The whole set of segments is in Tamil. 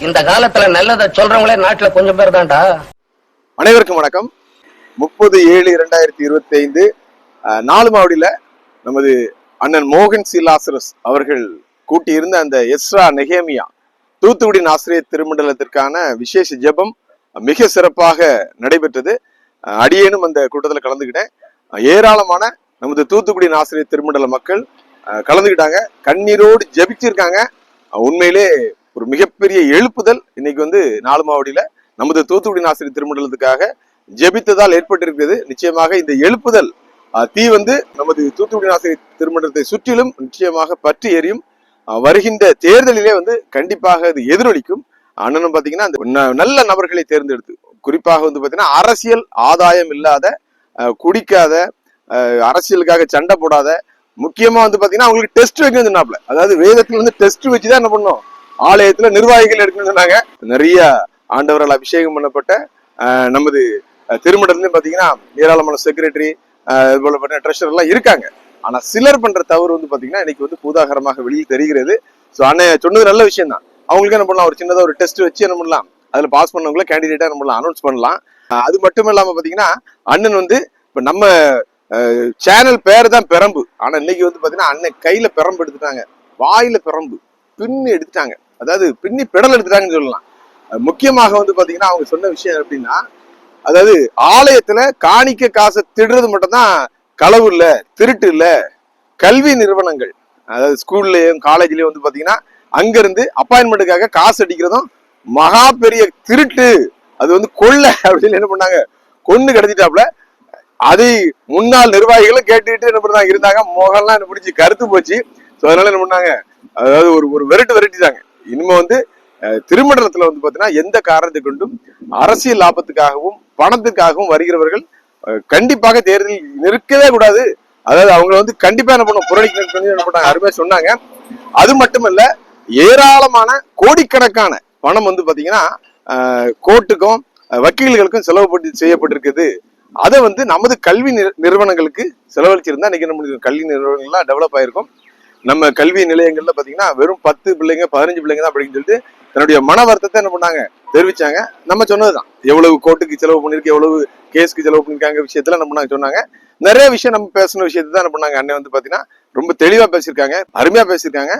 இந்த காலத்துல நல்லதை சொல்றவங்களே நாட்டுல கொஞ்சம் பேர் தான்டா. அனைவருக்கும் வணக்கம். முப்பது ஏழு இரண்டாயிரத்தி இருபத்தி ஐந்து நாலு மாவடியில நமது அண்ணன் மோகன் சிலாசரஸ் அவர்கள் கூட்டியிருந்த அந்த எஸ்ரா நெகேமியா தூத்துக்குடி ஆசிரியர் திருமண்டலத்திற்கான விசேஷ ஜெபம் மிக சிறப்பாக நடைபெற்றது. அடியேனும் அந்த கூட்டத்தில் கலந்துக்கிட்டேன். ஏராளமான நமது தூத்துக்குடி ஆசிரியர் திருமண்டல மக்கள் அஹ், கலந்துக்கிட்டாங்க. கண்ணீரோடு ஜபிச்சிருக்காங்க. உண்மையிலே ஒரு மிகப்பெரிய எழுப்புதல் இன்னைக்கு வந்து நாலு மாவடியில நமது தூத்துக்குடி நாசிரி திருமண்டலத்துக்காக ஜெபித்ததால் ஏற்பட்டிருக்கிறது. நிச்சயமாக இந்த எழுப்புதல் தீ வந்து நமது தூத்துக்குடி ஆசிரியர் திருமண்டலத்தை சுற்றிலும் நிச்சயமாக பற்றி எரியும். வருகின்ற தேர்தலிலே வந்து கண்டிப்பாக அது எதிரொலிக்கும். அண்ணனும் பாத்தீங்கன்னா அந்த ந- நல்ல நபர்களை தேர்ந்தெடுத்து குறிப்பாக வந்து பாத்தீங்கன்னா அரசியல் ஆதாயம் இல்லாத குடிக்காத அரசியலுக்காக சண்டை போடாத முக்கியமா வந்து பாத்தீங்கன்னா அவங்களுக்கு டெஸ்ட் வைக்கணும் சொன்னாப்ல அதாவது வேதத்துல வந்து டெஸ்ட் வச்சுதான் என்ன பண்ணோம்? ஆலயத்துல நிர்வாகிகள் எடுக்கணும்னு சொன்னாங்க. நிறைய ஆண்டவரால் அபிஷேகம் பண்ணப்பட்ட நமது அஹ், பார்த்தீங்கன்னா ஏராளமான செக்ரட்டரி இது போல பார்த்தீங்கன்னா எல்லாம் இருக்காங்க. ஆனால் சிலர் பண்ணுற தவறு வந்து பார்த்தீங்கன்னா இன்னைக்கு வந்து பூதாகரமாக வெளியில் தெரிகிறது. ஸோ அண்ணன் சொன்னது நல்ல விஷயம் தான் அவங்களுக்கு என்ன பண்ணலாம்? ஒரு சின்னதாக ஒரு டெஸ்ட் வச்சு என்ன பண்ணலாம்? அதில் பாஸ் பண்ணவங்கள கேண்டிடேட்டாக என்ன பண்ணலாம்? அனௌன்ஸ் பண்ணலாம். அது மட்டும் இல்லாமல் பார்த்தீங்கன்னா அண்ணன் வந்து இப்போ நம்ம சேனல் பேர் தான் பெரம்பு. ஆனால் இன்னைக்கு வந்து பார்த்தீங்கன்னா அண்ணன் கையில் பெரம்பு எடுத்துட்டாங்க. வாயில பெரம்பு. பின்னு எடுத்துட்டாங்க. அதாவது பின்னி பெடல் எடுத்துட்டாங்கன்னு சொல்லலாம். முக்கியமாக வந்து பாத்தீங்கன்னா அவங்க சொன்ன விஷயம் எப்படின்னா அதாவது ஆலயத்துல காணிக்க காசை திடுறது மட்டும்தான் களவு இல்ல திருட்டு இல்ல. கல்வி நிறுவனங்கள் அதாவது ஸ்கூல்லயும் காலேஜ்லயும் வந்து பாத்தீங்கன்னா அங்க இருந்து அப்பாயின்மெண்ட்டுக்காக காசு அடிக்கிறதும் மகா பெரிய திருட்டு. அது வந்து கொள்ளை அப்படின்னு என்ன பண்ணாங்க? கொண்டு கிடைச்சிட்டாப்ல அதை முன்னாள் நிர்வாகிகளும் கேட்டுக்கிட்டு என்ன பண்ணாங்க? இருந்தாங்க. முகம்லாம் என்ன பிடிச்சி கருத்து போச்சு. ஸோ அதனால என்ன பண்ணாங்க? அதாவது ஒரு ஒரு விரட்டு தாங்க இனிமே வந்து திருமண்டலத்துல வந்து பாத்தீங்கன்னா எந்த காரணத்தை கொண்டும் அரசியல் லாபத்துக்காகவும் பணத்துக்காகவும் வருகிறவர்கள் கண்டிப்பாக தேர்தலில் நிற்கவே கூடாது. அதாவது அவங்க வந்து கண்டிப்பா என்ன பண்ணும் புரட்சி என்ன பண்ணாங்க? அருமையா சொன்னாங்க. அது மட்டுமல்ல ஏராளமான கோடிக்கணக்கான பணம் வந்து பாத்தீங்கன்னா கோர்ட்டுக்கும் வக்கீல்களுக்கும் செலவு செய்யப்பட்டிருக்குது. அதை வந்து நமது கல்வி நிறுவனங்களுக்கு செலவழிச்சிருந்தா இன்னைக்கு நம்ம கல்வி நிறுவனங்கள்லாம் டெவலப் ஆயிருக்கும். நம்ம கல்வி நிலையங்கள்ல பாத்தீங்கன்னா வெறும் பத்து பிள்ளைங்க பதினஞ்சு பிள்ளைங்க தான் அப்படின்னு சொல்லிட்டு தன்னுடைய மன வருத்தத்தை என்ன பண்ணாங்க? தெரிவிச்சாங்க. நம்ம சொன்னதுதான். எவ்வளவு கோர்ட்டுக்கு செலவு பண்ணிருக்கு எவ்வளவு கேஸ்க்கு செலவு பண்ணிருக்காங்க விஷயத்துல நம்ம பண்ணாங்க சொன்னாங்க? நிறைய விஷயம் நம்ம பேசின விஷயத்தை தான் என்ன பண்ணாங்க? அண்ணன் வந்து பாத்தீங்கன்னா ரொம்ப தெளிவா பேசியிருக்காங்க அருமையா பேசியிருக்காங்க.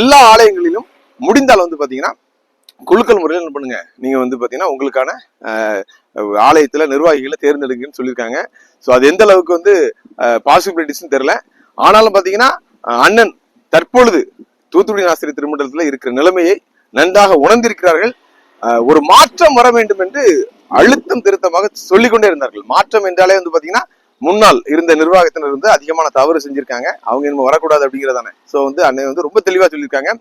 எல்லா ஆலயங்களிலும் முடிந்தால் வந்து பாத்தீங்கன்னா குழுக்கள் முறையில் என்ன பண்ணுங்க? நீங்க வந்து பாத்தீங்கன்னா உங்களுக்கான ஆலயத்துல நிர்வாகிகளை தேர்ந்தெடுங்கன்னு சொல்லியிருக்காங்க. ஸோ அது எந்த அளவுக்கு வந்து பாசிபிலிட்டிஸ்னு தெரியல. ஆனாலும் பாத்தீங்கன்னா அண்ணன் தற்பொழுது தூத்துக்குடி ஆசிரியர் திருமண்டலத்தில் இருக்கிற நிலைமையை நன்றாக உணர்ந்திருக்கிறார்கள். ஒரு மாற்றம் வர வேண்டும் என்று அழுத்தம் திருத்தமாக சொல்லிக்கொண்டே இருந்தார்கள். மாற்றம் என்றாலே வந்து பாத்தீங்கன்னா முன்னால் இருந்த நிர்வாகத்தினர் வந்து அதிகமான தவறு செஞ்சிருக்காங்க. அவங்க இனிமே வரக்கூடாது அப்படிங்கிறதானே. ஸோ வந்து அண்ணன் வந்து ரொம்ப தெளிவா சொல்லியிருக்காங்க.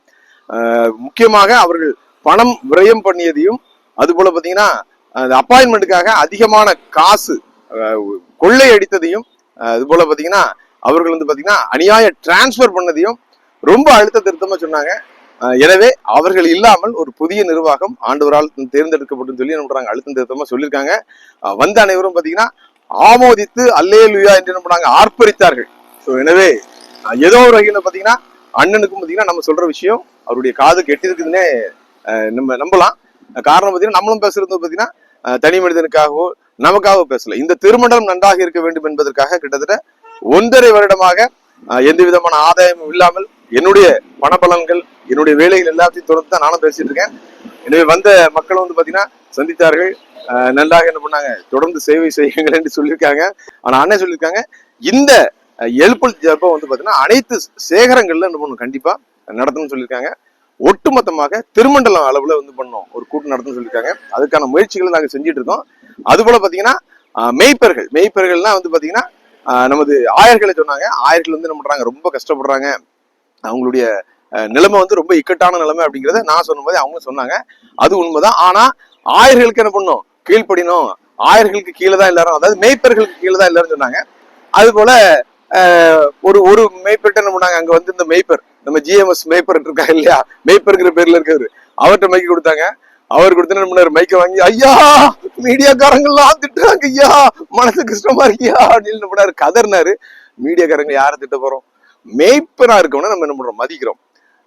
முக்கியமாக அவர்கள் பணம் விரயம் பண்ணியதையும் அது போல பாத்தீங்கன்னா அந்த அப்பாயின்மெண்ட்டுக்காக அதிகமான காசு கொள்ளை அடித்ததையும் அஹ், அது போல பாத்தீங்கன்னா அவர்கள் வந்து பாத்தீங்கன்னா அநியாய டிரான்ஸ்ஃபர் பண்ணதையும் ரொம்ப அழுத்த திருத்தமா சொன்னாங்க. எனவே அவர்கள் இல்லாமல் ஒரு புதிய நிர்வாகம் ஆண்டவரால் தேர்ந்தெடுக்கப்படும் சொல்லி என்ன பண்றாங்க? அழுத்தம் திருத்தமா சொல்லியிருக்காங்க. வந்த அனைவரும் பாத்தீங்கன்னா ஆமோதித்து அல்லே லுயா என்று என்ன பண்ணாங்க ஆர்ப்பரித்தார்கள். ஸோ எனவே ஏதோ ஒரு வகையில் பாத்தீங்கன்னா அண்ணனுக்கும் பாத்தீங்கன்னா நம்ம சொல்ற விஷயம் அவருடைய காது கெட்டிருக்குதுன்னே நம்ம நம்பலாம். காரணம் பார்த்தீங்கன்னா நம்மளும் பேசுறது பார்த்தீங்கன்னா தனி மனிதனுக்காகவோ நமக்காக பேசல. இந்த திருமண்டலம் நன்றாக இருக்க வேண்டும் என்பதற்காக கிட்டத்தட்ட ஒன்றரை வருடமாக எந்த விதமான ஆதாயமும் இல்லாமல் என்னுடைய பணபலன்கள் என்னுடைய வேலைகள் எல்லாத்தையும் தொடர்ந்து தான் நானும் பேசிட்டு இருக்கேன். எனவே வந்த மக்களும் வந்து பாத்தீங்கன்னா சந்தித்தார்கள். நல்லாக நன்றாக என்ன பண்ணாங்க? தொடர்ந்து சேவை செய்யுங்கள் என்று சொல்லியிருக்காங்க. ஆனா அண்ணன் சொல்லியிருக்காங்க இந்த எழுப்பல் ஜப்பம் வந்து பாத்தீங்கன்னா அனைத்து சேகரங்கள்ல என்ன பண்ணணும்? கண்டிப்பா நடத்தணும்னு சொல்லியிருக்காங்க. ஒட்டுமொத்தமாக திருமண்டலம் அளவுல வந்து பண்ணோம் ஒரு கூட்டம் நடத்தணும்னு சொல்லியிருக்காங்க. அதுக்கான முயற்சிகளை நாங்க செஞ்சுட்டு இருக்கோம். அது போல பாத்தீங்கன்னா மெய்ப்பர்கள். மெய்ப்பர்கள்லாம் வந்து பாத்தீங்கன்னா நமது ஆயர்களை சொன்னாங்க. ஆயர்கள் வந்து என்ன பண்றாங்க? ரொம்ப கஷ்டப்படுறாங்க. அவங்களுடைய நிலைமை வந்து ரொம்ப இக்கட்டான நிலைமை அப்படிங்கிறத நான் சொன்னபோது அவங்க சொன்னாங்க. அது உண்மைதான். ஆனா ஆயர்களுக்கு என்ன பண்ணும் கீழ்ப்படினும் ஆயர்களுக்கு கீழே தான் எல்லாரும் அதாவது மேய்ப்பர்களுக்கு கீழே தான் எல்லாரும் சொன்னாங்க. அது போல ஆஹ், ஒரு ஒரு மேய்ப்பர்கிட்ட என்ன பண்ணாங்க? அங்க வந்து இந்த மேய்ப்பர் நம்ம ஜிஎம்எஸ் மேய்ப்பர் இருக்காங்க இல்லையா? மேய்ப்பர்ங்கிற பேர்ல இருக்கிறது அவர்கிட்ட மைக்கு கொடுத்தாங்க. அவர் கொடுத்து என்ன பண்ணாரு மைக்க வாங்கி ஐயா மீடியாக்காரங்கெல்லாம் திட்டுறாங்க ஐயா மனசு கஷ்டமா இருக்கியா? அப்படின்னு என்ன பண்ணாரு கதர்னாரு மீடியாக்காரங்க யாரை திட்ட போறோம்? மேய்ப்பரா இருக்கவன நம்ம என்ன பண்றோம்? மதிக்கிறோம்.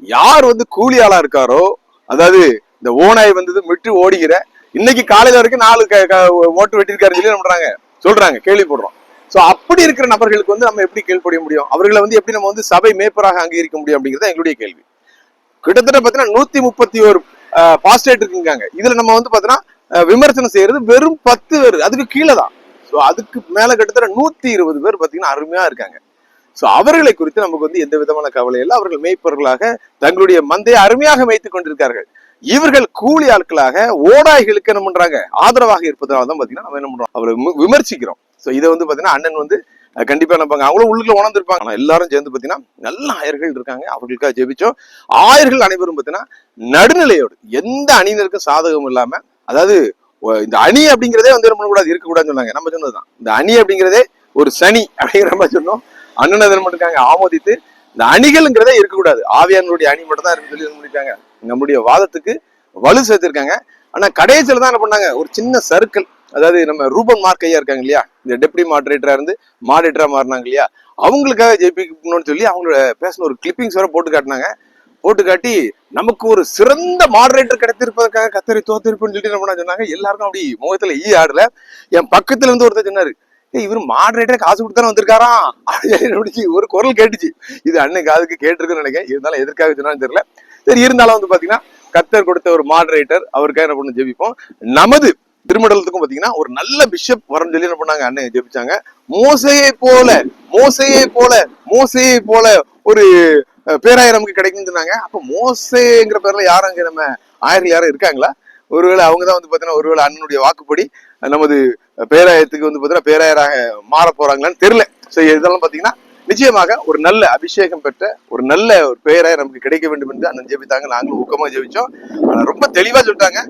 யார் வந்து கூலி ஆளா இருக்காரோ அதாவது இந்த ஓனாய் வந்தது விட்டு ஓடுகிற இன்னைக்கு காலையில வரைக்கும் நாலு க- ஓட்டு வெட்டியிருக்காருன்னு சொல்லி என்ன பண்றாங்க? சொல்றாங்க கேள்விப்படுறோம். சோ அப்படி இருக்கிற நபர்களுக்கு வந்து நம்ம எப்படி கீழ்ப்படிய முடியும்? அவர்களை வந்து எப்படி நம்ம வந்து சபை மேய்ப்பராக அங்கீகரிக்க முடியும் அப்படிங்கிறது எங்களுடைய கேள்வி. கிட்டத்தட்ட பாத்தீங்கன்னா நூத்தி முப்பத்தி ஒரு பாஸ்டேட் இருக்குங்க இதுல நம்ம வந்து பாத்தீங்கன்னா விமர்சனம் செய்யறது வெறும் பத்து பேர். அதுக்கு கீழே தான். ஸோ அதுக்கு மேல கிட்டத்தட்ட நூத்தி இருபது பேர் பாத்தீங்கன்னா அருமையா இருக்காங்க. ஸோ அவர்களை குறித்து நமக்கு வந்து எந்த விதமான கவலை இல்லை. அவர்கள் மேய்ப்பவர்களாக தங்களுடைய மந்தையை அருமையாக மேய்த்து கொண்டிருக்கார்கள் இவர்கள் கூலி ஆட்களாக ஓடாய்களுக்கு என்ன பண்றாங்க? ஆதரவாக இருப்பதனால தான் பாத்தீங்கன்னா நம்ம என்ன பண்றோம்? அவரை விமர்சிக்கிறோம். ஸோ இதை வந்து பாத்தீங்கன்னா அண்ணன் வந்து கண்டிப்பா நினைப்பாங்க அவங்களும் உள்ளுக்குள்ள உணர்ந்திருப்பாங்க. ஆனா எல்லாரும் சேர்ந்து பாத்தீங்கன்னா நல்ல ஆயர்கள் இருக்காங்க. அவர்களுக்காக ஜெபிச்சோம். ஆயர்கள் அனைவரும் பாத்தீங்கன்னா நடுநிலையோடு எந்த அணியினருக்கும் சாதகம் இல்லாம அதாவது இந்த அணி அப்படிங்கிறதே வந்து என்ன பண்ணக்கூடாது? இருக்கக்கூடாதுன்னு சொன்னாங்க. நம்ம சொன்னதுதான் இந்த அணி அப்படிங்கிறதே ஒரு சனி அப்படிங்கிற மாதிரி சொன்னோம். அண்ணன் அதில் மட்டும் இருக்காங்க. ஆமோதித்து இந்த அணிகள்ங்கிறதே இருக்கக்கூடாது. ஆவியானுடைய அணி மட்டும் தான் இருக்குன்னு சொல்லி முடிச்சாங்க பண்ணிருக்காங்க நம்முடைய வாதத்துக்கு வலு சேர்த்திருக்காங்க. ஆனா கடைசியில தான் என்ன பண்ணாங்க? ஒரு சின்ன சர்க்கிள் அதாவது நம்ம ரூபன் மார்க் ஐயா இருக்காங்க இல்லையா? இந்த டெப்டி மாடரேட்டரா இருந்து மாடரேட்டரா மாறினாங்க இல்லையா? அவங்களுக்காக ஜெயிப்பிக்கணும்னு சொல்லி அவங்களோட பேசின ஒரு கிளிப்பிங்ஸ் வர போட்டு காட்டினாங்க. போட்டு காட்டி நமக்கு ஒரு சிறந்த மாடரேட்டர் கிடைத்திருப்பதற்காக கத்தரி தோத்திருப்புன்னு சொல்லிட்டு என்ன பண்ண சொன்னாங்க. எல்லாருக்கும் அப்படி முகத்துல ஈ ஆடல. என் பக்கத்துல இருந்து ஒருத்தர் சொன்னாரு ஏய் இவர் மாடரேட்டர் காசு கொடுத்து வந்திருக்காராம் அப்படின்னு முடிச்சு ஒரு குரல் கேட்டுச்சு. இது அண்ணன் காதுக்கு கேட்டிருக்குன்னு நினைக்கிறேன். இருந்தாலும் எதற்காக சொன்னாலும் தெரியல. சரி இருந்தாலும் வந்து பாத்தீங்கன்னா கத்தர் கொடுத்த ஒரு மாடரேட்டர் அவருக்காக என்ன பண்ண ஜெபிப்போம். நமது திருமண்டலத்துக்கும் பாத்தீங்கன்னா ஒரு நல்ல பிஷப் வரணும் சொல்லி என்ன பண்ணாங்க? அண்ணன் ஜெபிச்சாங்க. மோசையை போல மோசையை போல மோசையை போல ஒரு பேராயர் நமக்கு கிடைக்கும்னு சொன்னாங்க. அப்ப மோசேங்கிற பேர்ல யாரும் அங்க நம்ம ஆயர்கள் யாரும் இருக்காங்களா? ஒருவேளை அவங்க தான் வந்து பாத்தீங்கன்னா ஒருவேளை அண்ணனுடைய வாக்குப்படி நமது பேராயத்துக்கு வந்து பாத்தீங்கன்னா பேராயராக மாற போறாங்களான்னு தெரியல. சோ இதெல்லாம் பாத்தீங்கன்னா நிச்சயமாக ஒரு நல்ல அபிஷேகம் பெற்ற ஒரு நல்ல ஒரு பெயராய் நமக்கு கிடைக்க வேண்டும் என்று அண்ணன் ஜெபித்தாங்க. நாங்களும் ஊக்கமா ஜெபிச்சோம். ஆனா ரொம்ப தெளிவா சொல்லிட்டாங்க.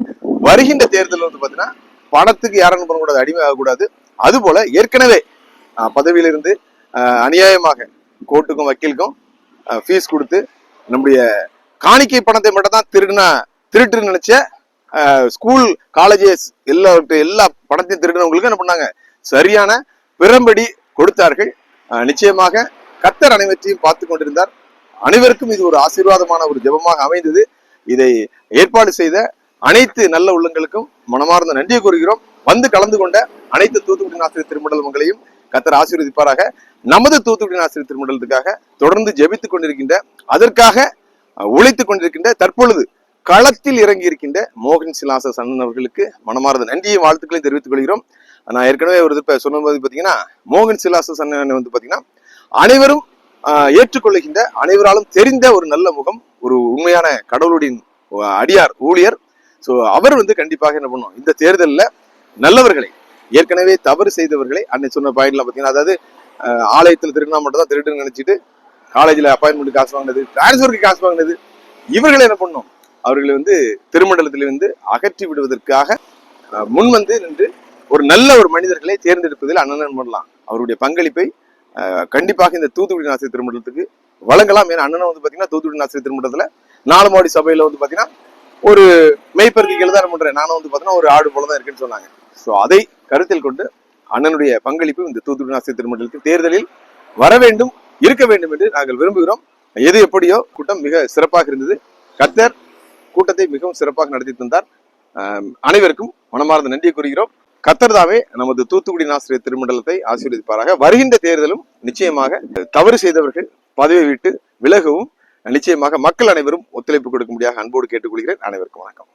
வருகின்ற தேர்தல் வந்து பாத்தீங்கன்னா பணத்துக்கு யாரும் பண்ணக்கூடாது அடிமை ஆகக்கூடாது. அது போல ஏற்கனவே பதவியிலிருந்து அநியாயமாக கோர்ட்டுக்கும் வக்கீலுக்கும் ஃபீஸ் கொடுத்து நம்முடைய காணிக்கை பணத்தை மட்டும் தான் திருடினா திருட்டுன்னு நினைச்ச ஸ்கூல் காலேஜஸ் எல்லா எல்லா பணத்தையும் திருடினவங்களுக்கு என்ன பண்ணாங்க? சரியான பிறம்படி கொடுத்தார்கள். நிச்சயமாக கத்தர் அனைவற்றையும் பார்த்து கொண்டிருந்தார். அனைவருக்கும் இது ஒரு ஆசீர்வாதமான ஒரு ஜெபமாக அமைந்தது. இதை ஏற்பாடு செய்த அனைத்து நல்ல உள்ளங்களுக்கும் மனமார்ந்த நன்றியை கூறுகிறோம். வந்து கலந்து கொண்ட அனைத்து தூத்துக்குடி ஆசிரியர் திருமண்டலங்களையும் கத்தர் ஆசீர்வதிப்பாராக. நமது தூத்துக்குடி ஆசிரியர் திருமண்டலத்துக்காக தொடர்ந்து ஜெபித்துக் கொண்டிருக்கின்ற அதற்காக உழைத்துக் கொண்டிருக்கின்ற தற்பொழுது களத்தில் இறங்கி இருக்கின்ற மோகன் சிலாச சன்னன் அவர்களுக்கு மனமார்ந்த நன்றியை வாழ்த்துக்களையும் தெரிவித்துக் கொள்கிறோம். நான் ஏற்கனவே ஒரு இப்போ சொன்னபோது பாத்தீங்கன்னா மோகன் சிலாச சன்னன் வந்து பாத்தீங்கன்னா அனைவரும் ஆஹ், ஏற்றுக்கொள்ளுகின்ற அனைவராலும் தெரிந்த ஒரு நல்ல முகம் ஒரு உண்மையான கடவுளுடைய அடியார் ஊழியர் சோ அவர் வந்து கண்டிப்பாக என்ன பண்ணும்? இந்த தேர்தல்ல நல்லவர்களை ஏற்கனவே தவறு செய்தவர்களை அன்னை சொன்ன பாயிண்ட்ல பாத்தீங்கன்னா அதாவது ஆலயத்தில் திருடினா மட்டும் தான் திருடுன்னு நினைச்சிட்டு காலேஜ்ல அப்பாயின்மெண்ட் காசு வாங்கினது டிரான்ஸ்ஃபருக்கு காசு வாங்கினது இவர்களை என்ன பண்ணும்? அவர்களை வந்து திருமண்டலத்திலிருந்து அகற்றி விடுவதற்காக முன் வந்து நின்று ஒரு நல்ல ஒரு மனிதர்களை தேர்ந்தெடுப்பதில் அண்ணன் பண்ணலாம்? அவருடைய பங்களிப்பை கண்டிப்பாக இந்த தூத்துக்குடி நாசிரியர் திருமண்டலத்துக்கு வழங்கலாம். ஏன்னா அண்ணன் வந்து பாத்தீங்கன்னா தூத்துக்குடி நாசிரியர் திருமண்டலத்துல நாலு மாடி சபையில வந்து பாத்தீங்கன்னா ஒரு மெய்ப்பருக்கு கீழே தான் என்ன பண்றேன் நானும் வந்து பாத்தீங்கன்னா ஒரு ஆடு போல தான் இருக்குன்னு சொன்னாங்க. ஸோ அதை கருத்தில் கொண்டு அண்ணனுடைய பங்களிப்பு இந்த தூத்துக்குடி ஆசிரியர் திருமண்டலத்துக்கு தேர்தலில் வர வேண்டும் இருக்க வேண்டும் என்று நாங்கள் விரும்புகிறோம். எது எப்படியோ கூட்டம் மிக சிறப்பாக இருந்தது. கத்தர் கூட்டத்தை மிகவும் சிறப்பாக நடத்தி தந்தார். அனைவருக்கும் மனமார்ந்த நன்றியை கூறுகிறோம். கத்தர் தாமே நமது தூத்துக்குடி ஆசிரியர் திருமண்டலத்தை ஆசீர்வதிப்பாராக. வருகின்ற தேர்தலும் நிச்சயமாக தவறு செய்தவர்கள் பதவி விட்டு விலகவும் நிச்சயமாக மக்கள் அனைவரும் ஒத்துழைப்பு கொடுக்க முடியாத அன்போடு கேட்டுக்கொள்கிறேன். அனைவருக்கும் வணக்கம்.